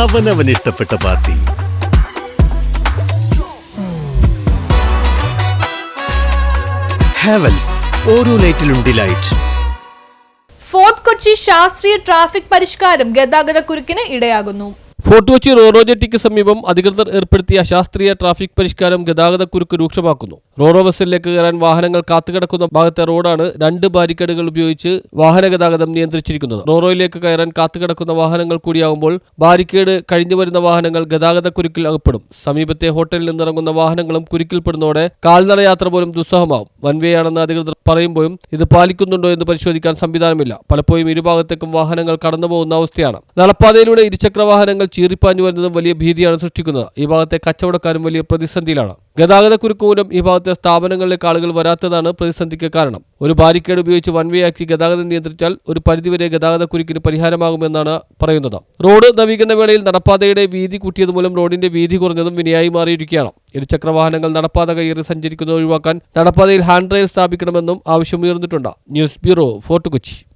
അവനവൻ ഇഷ്ടപ്പെട്ട പാർട്ടി. ഹാവൽസ് ഓരോ ലൈറ്റിലും ഡിലൈറ്റ്. ഫോർട്ട് കൊച്ചി ശാസ്ത്രീയ ട്രാഫിക് പരിഷ്കാരം ഗതാഗത കുരുക്കിന് ഇടയാകുന്നു. ഫോർട്ട് കൊച്ചി റോറോ ജെട്ടിക്ക് സമീപം അധികൃതർ ഏർപ്പെടുത്തിയ ശാസ്ത്രീയ ട്രാഫിക് പരിഷ്കാരം ഗതാഗത കുരുക്ക് രൂക്ഷമാക്കുന്നു. റോറോ ബസ്സിലേക്ക് കയറാൻ വാഹനങ്ങൾ കാത്തുകിടക്കുന്ന ഭാഗത്തെ റോഡാണ് രണ്ട് ബാരിക്കേഡുകൾ ഉപയോഗിച്ച് വാഹന ഗതാഗതം നിയന്ത്രിച്ചിരിക്കുന്നത്. റോറോയിലേക്ക് കയറാൻ കാത്തുകിടക്കുന്ന വാഹനങ്ങൾ കൂടിയാകുമ്പോൾ ബാരിക്കേഡ് കഴിഞ്ഞു വരുന്ന വാഹനങ്ങൾ ഗതാഗത കുരുക്കിൽ അകപ്പെടും. സമീപത്തെ ഹോട്ടലിൽ നിന്നിറങ്ങുന്ന വാഹനങ്ങളും കുരുക്കിൽപ്പെടുന്നതോടെ കാൽനട യാത്ര പോലും ദുസ്സഹമാവും. വൺവേയാണെന്ന് അധികൃതർ പറയുമ്പോഴും ഇത് പാലിക്കുന്നുണ്ടോ എന്ന് പരിശോധിക്കാൻ സംവിധാനമില്ല. പലപ്പോഴും ഇരുഭാഗത്തേക്കും വാഹനങ്ങൾ കടന്നുപോകുന്ന അവസ്ഥയാണ്. നടപ്പാതയിലൂടെ ഇരുചക്ര വാഹനങ്ങൾ ചീറിപ്പാഞ്ഞു വരുന്നതും വലിയ ഭീതിയാണ് സൃഷ്ടിക്കുന്നത്. ഈ ഭാഗത്തെ കച്ചവടക്കാരും വലിയ പ്രതിസന്ധിയിലാണ്. ഗതാഗത കുരുക്ക് മൂലം ഈ ഭാഗത്തെ സ്ഥാപനങ്ങളിലേക്ക് ആളുകൾ വരാത്തതാണ് പ്രതിസന്ധിക്ക് കാരണം. ഒരു ബാരിക്കേഡ് ഉപയോഗിച്ച് വൺ വേ ആക്കി ഗതാഗതം നിയന്ത്രിച്ചാൽ ഒരു പരിധിവരെ ഗതാഗത കുരുക്കിന് പരിഹാരമാകുമെന്നാണ് പറയുന്നത്. റോഡ് നവീകരണ വേളയിൽ നടപ്പാതയുടെ വീതി കൂട്ടിയത് മൂലം റോഡിന്റെ വീതി കുറഞ്ഞതും വിനയായി മാറിയിരിക്കുകയാണ്. ഇരുചക്ര വാഹനങ്ങൾ നടപ്പാത കയറി സഞ്ചരിക്കുന്നത് ഒഴിവാക്കാൻ നടപ്പാതയിൽ ഹാൻഡ് റെയിൽ സ്ഥാപിക്കണമെന്നും ആവശ്യമുയർന്നിട്ടുണ്ട്. News bureau Fort Kochi.